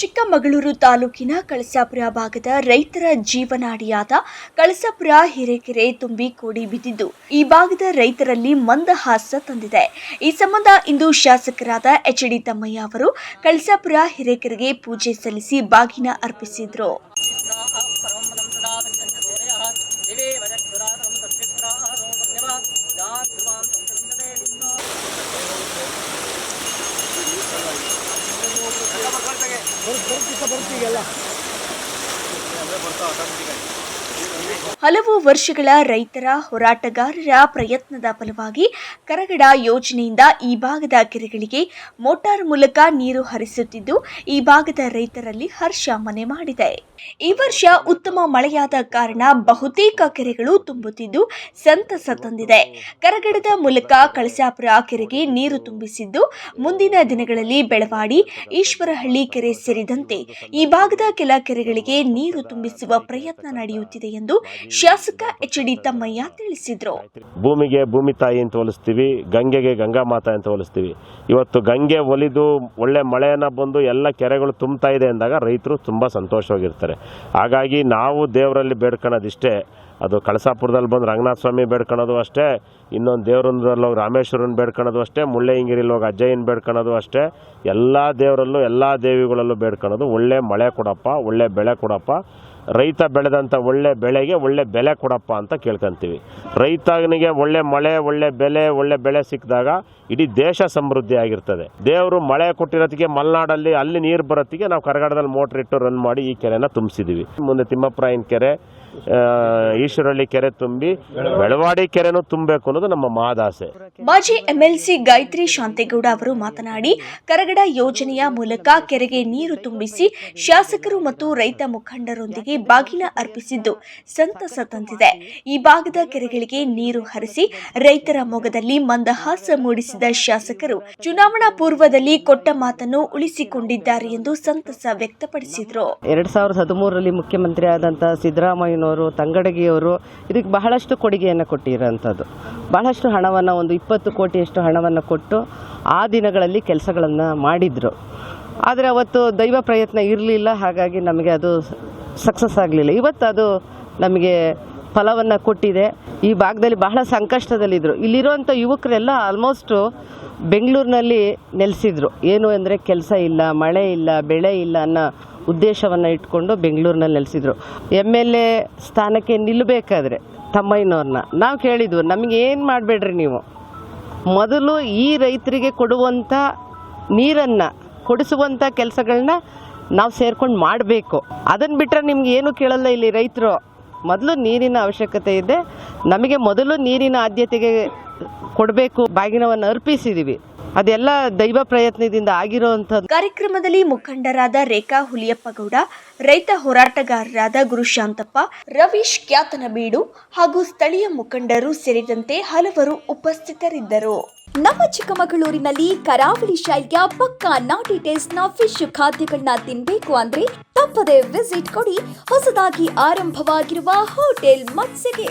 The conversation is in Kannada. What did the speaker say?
ಚಿಕ್ಕಮಗಳೂರು ತಾಲೂಕಿನ ಕಳಸಾಪುರ ಭಾಗದ ರೈತರ ಜೀವನಾಡಿಯಾದ ಕಳಸಾಪುರ ಹಿರೇಕೆರೆ ತುಂಬಿ ಕೋಡಿ ಬಿದ್ದಿದ್ದು, ಈ ಭಾಗದ ರೈತರಲ್ಲಿ ಮಂದಹಾಸ ತಂದಿದೆ. ಈ ಸಂಬಂಧ ಇಂದು ಶಾಸಕರಾದ ಎಚ್ ಡಿ ತಮ್ಮಯ್ಯ ಅವರು ಕಳಸಾಪುರ ಹಿರೇಕೆರೆಗೆ ಪೂಜೆ ಸಲ್ಲಿಸಿ ಬಾಗಿನ ಅರ್ಪಿಸಿದ್ರು. ಬರ್ತೀಗ ಬರ್ತೀಗೆಲ್ಲ ಬರ್ತಾವೆ ಹಲವು ವರ್ಷಗಳ ರೈತರ ಹೋರಾಟಗಾರರ ಪ್ರಯತ್ನದ ಫಲವಾಗಿ ಕರಗಡ ಯೋಜನೆಯಿಂದ ಈ ಭಾಗದ ಕೆರೆಗಳಿಗೆ ಮೋಟಾರ್ ಮೂಲಕ ನೀರು ಹರಿಸುತ್ತಿದ್ದು, ಈ ಭಾಗದ ರೈತರಲ್ಲಿ ಹರ್ಷ ಮನೆ ಮಾಡಿದೆ. ಈ ವರ್ಷ ಉತ್ತಮ ಮಳೆಯಾದ ಕಾರಣ ಬಹುತೇಕ ಕೆರೆಗಳು ತುಂಬುತ್ತಿದ್ದು, ಸಂತಸ ತಂದಿದೆ. ಕರಗಡದ ಮೂಲಕ ಕಳಸಾಪುರ ಕೆರೆಗೆ ನೀರು ತುಂಬಿಸಿದ್ದು, ಮುಂದಿನ ದಿನಗಳಲ್ಲಿ ಬೆಳವಾಡಿ, ಈಶ್ವರಹಳ್ಳಿ ಕೆರೆ ಸೇರಿದಂತೆ ಈ ಭಾಗದ ಕೆಲ ಕೆರೆಗಳಿಗೆ ನೀರು ತುಂಬಿಸುವ ಪ್ರಯತ್ನ ನಡೆಯುತ್ತಿದೆ ಎಂದು ಶಾಸಕ ಎಚ್ ಡಿ ತಮ್ಮಯ್ಯ ತಿಳಿಸಿದ್ರು. ಭೂಮಿಗೆ ಭೂಮಿ ತಾಯಿ ಅಂತ ಹೋಲಿಸ್ತೀವಿ, ಗಂಗೆಗೆ ಗಂಗಾ ಮಾತಾ ಅಂತ ಹೋಲಿಸ್ತೀವಿ. ಇವತ್ತು ಗಂಗೆ ಒಲಿದು ಒಳ್ಳೆ ಮಳೆಯನ್ನ ಬಂದು ಎಲ್ಲ ಕೆರೆಗಳು ತುಂಬ್ತಾ ಇದೆ ಅಂದಾಗ ರೈತರು ತುಂಬ ಸಂತೋಷವಾಗಿರ್ತಾರೆ. ಹಾಗಾಗಿ ನಾವು ದೇವರಲ್ಲಿ ಬೇಡ್ಕೊಳ್ಳೋದಿಷ್ಟೇ ಅದು ಕಳಸಾಪುರದಲ್ಲಿ ಬಂದು ರಂಗನಾಥ ಸ್ವಾಮಿ ಬೇಡ್ಕೊಳ್ಳೋದು ಅಷ್ಟೇ, ಇನ್ನೊಂದು ದೇವರಲ್ಲಿ ಹೋಗಿ ರಾಮೇಶ್ವರನ ಬೇಡ್ಕೊಳ್ಳೋದು ಅಷ್ಟೇ ಮುಳ್ಳಯ್ಯಂಗಿರಿಲಿ ಹೋಗಿ ಅಜ್ಜಯ್ಯನ ಬೇಡ್ಕೊಳ್ಳೋದು ಅಷ್ಟೇ, ಎಲ್ಲ ದೇವರಲ್ಲೂ ಎಲ್ಲ ದೇವಿಗಳಲ್ಲೂ ಬೇಡ್ಕೊಳ್ಳೋದು ಒಳ್ಳೆ ಮಳೆ ಕೊಡಪ್ಪ, ಒಳ್ಳೆ ಬೆಳೆ ಕೊಡಪ್ಪ. ರೈತ ಬೆಳೆದಂಥ ಒಳ್ಳೆ ಬೆಳೆಗೆ ಒಳ್ಳೆ ಬೆಲೆ ಕೊಡಪ್ಪ ಅಂತ ಕೇಳ್ಕೊಂತೀವಿ. ರೈತನಿಗೆ ಒಳ್ಳೆ ಮಳೆ, ಒಳ್ಳೆ ಬೆಲೆ, ಒಳ್ಳೆ ಬೆಳೆ ಸಿಕ್ಕಿದಾಗ ಇಡೀ ದೇಶ ಸಮೃದ್ಧಿ ಆಗಿರ್ತದೆ. ದೇವರು ಮಳೆ ಕೊಟ್ಟಿರೋದಕ್ಕೆ ಮಲೆನಾಡಲ್ಲಿ ಅಲ್ಲಿ ನೀರು ಬರೋತ್ತಿಗೆ ನಾವು ಕರಗಡದಲ್ಲಿ ಮೋಟ್ರ್ ಇಟ್ಟು ರನ್ ಮಾಡಿ ಈ ಕೆರೆನ ತುಂಬಿಸಿದ್ದೀವಿ ಮುಂದೆ ತಿಮ್ಮಪ್ಪರಾಯನ ಕೆರೆ ಆ, ಈಶ್ವರಹಳ್ಳಿ ಕೆರೆ ತುಂಬಿ ಬೆಳವಾಡಿ ಕೆರೆನೂ ತುಂಬಬೇಕು ಅನ್ನೋದು ನಮ್ಮ ಮಾದಾಸೆ. ಮಾಜಿ ಎಂಎಲ್ಸಿ ಗಾಯತ್ರಿ ಶಾಂತೇಗೌಡ ಅವರು ಮಾತನಾಡಿ ಕರಗಡ ಯೋಜನೆಯ ಮೂಲಕ ಕೆರೆಗೆ ನೀರು ತುಂಬಿಸಿ ಶಾಸಕರು ಮತ್ತು ರೈತ ಮುಖಂಡರೊಂದಿಗೆ ಬಾಗಿನ ಅರ್ಪಿಸಿದ್ದು ಸಂತಸ ತಂದಿದೆ. ಈ ಭಾಗದ ಕೆರೆಗಳಿಗೆ ನೀರು ಹರಿಸಿ ರೈತರ ಮೊಗದಲ್ಲಿ ಮಂದಹಾಸ ಮೂಡಿಸಿದ ಶಾಸಕರು ಚುನಾವಣಾ ಪೂರ್ವದಲ್ಲಿ ಕೊಟ್ಟ ಮಾತನ್ನು ಉಳಿಸಿಕೊಂಡಿದ್ದಾರೆ ಎಂದು ಸಂತಸ ವ್ಯಕ್ತಪಡಿಸಿದರು. ಎರಡ್ ಸಾವಿರದ ಹದಿಮೂರರಲ್ಲಿ ಮುಖ್ಯಮಂತ್ರಿ ಆದಂಥ ಸಿದ್ದರಾಮಯ್ಯನವರು ತಂಗಡಗಿಯವರು, ಇದಕ್ಕೆ ಬಹಳಷ್ಟು ಕೊಡುಗೆಯನ್ನು ಕೊಟ್ಟಿರೋಂಥದ್ದು. ಬಹಳಷ್ಟು ಹಣವನ್ನು, ಒಂದು ಇಪ್ಪತ್ತು ಕೋಟಿಯಷ್ಟು ಹಣವನ್ನು ಕೊಟ್ಟು ಆ ದಿನಗಳಲ್ಲಿ ಕೆಲಸಗಳನ್ನು ಮಾಡಿದರು. ಆದರೆ ಅವತ್ತು ದೈವ ಪ್ರಯತ್ನ ಇರಲಿಲ್ಲ, ಹಾಗಾಗಿ ನಮಗೆ ಅದು ಸಕ್ಸಸ್ ಆಗಲಿಲ್ಲ. ಇವತ್ತು ಅದು ನಮಗೆ ಫಲವನ್ನು ಕೊಟ್ಟಿದೆ. ಈ ಭಾಗದಲ್ಲಿ ಬಹಳ ಸಂಕಷ್ಟದಲ್ಲಿದ್ದರು ಇಲ್ಲಿರುವಂಥ ಯುವಕರೆಲ್ಲ ಆಲ್ಮೋಸ್ಟು ಬೆಂಗಳೂರಿನಲ್ಲಿ ನೆಲೆಸಿದ್ರು. ಏನು ಅಂದರೆ ಕೆಲಸ ಇಲ್ಲ, ಮಳೆ ಇಲ್ಲ, ಬೆಳೆ ಇಲ್ಲ ಅನ್ನೋ ಉದ್ದೇಶವನ್ನು ಇಟ್ಕೊಂಡು ಬೆಂಗಳೂರಿನಲ್ಲಿ ನೆಲೆಸಿದ್ರು. ಎಂ ಎಲ್ ಎ ಸ್ಥಾನಕ್ಕೆ ನಿಲ್ಲಬೇಕಾದ್ರೆ ತಮ್ಮಯ್ಯನವ್ರನ್ನ. ನಾವು ಕೇಳಿದ್ವು, ನಮಗೆ ಏನು ಮಾಡಬೇಡ್ರಿ ನೀವು? ಮೊದಲು ಈ ರೈತರಿಗೆ ಕೊಡುವಂಥ ನೀರನ್ನು ಕೊಡಿಸುವಂಥ ಕೆಲಸಗಳನ್ನ ನಾವು ಸೇರ್ಕೊಂಡು ಮಾಡಬೇಕು. ಅದನ್ನು ಬಿಟ್ಟರೆ ನಿಮ್ಗೆ ಏನು ಕೇಳಲ್ಲ ಇಲ್ಲಿ ರೈತರು. ಮೊದಲು ನೀರಿನ ಅವಶ್ಯಕತೆ ಇದೆ. ನಮಗೆ ಮೊದಲು ನೀರಿನ ಆದ್ಯತೆಗೆ ಕೊಡಬೇಕು ಬಾಗಿನವನ್ನು ಅರ್ಪಿಸಿದ್ದೀವಿ ಅದೆಲ್ಲ ದೈವ ಪ್ರಯತ್ನದಿಂದ ಆಗಿರುವಂತ ಕಾರ್ಯಕ್ರಮದಲ್ಲಿ ಮುಖಂಡರಾದ ರೇಖಾ ಹುಲಿಯಪ್ಪಗೌಡ ರೈತ ಹೋರಾಟಗಾರರಾದ ಗುರುಶಾಂತಪ್ಪ ರವೀಶ್ ಖ್ಯಾತನಬೀಡು ಹಾಗೂ ಸ್ಥಳೀಯ ಮುಖಂಡರು ಸೇರಿದಂತೆ ಹಲವರು ಉಪಸ್ಥಿತರಿದ್ದರು. ನಮ್ಮ ಚಿಕ್ಕಮಗಳೂರಿನಲ್ಲಿ ಕರಾವಳಿ ಶೈಲಿಯ ಪಕ್ಕಾ ನಾಟಿ ಟೇಸ್ಟ್ನ ಫಿಶ್ ಖಾದ್ಯಗಳನ್ನ ತಿನ್ಬೇಕು ಅಂದ್ರೆ ತಪ್ಪದೆ ವಿಸಿಟ್ ಕೊಡಿ. ಹೊಸದಾಗಿ ಆರಂಭವಾಗಿರುವ ಹೋಟೆಲ್ ಮತ್ಸ್ಯಗೆ.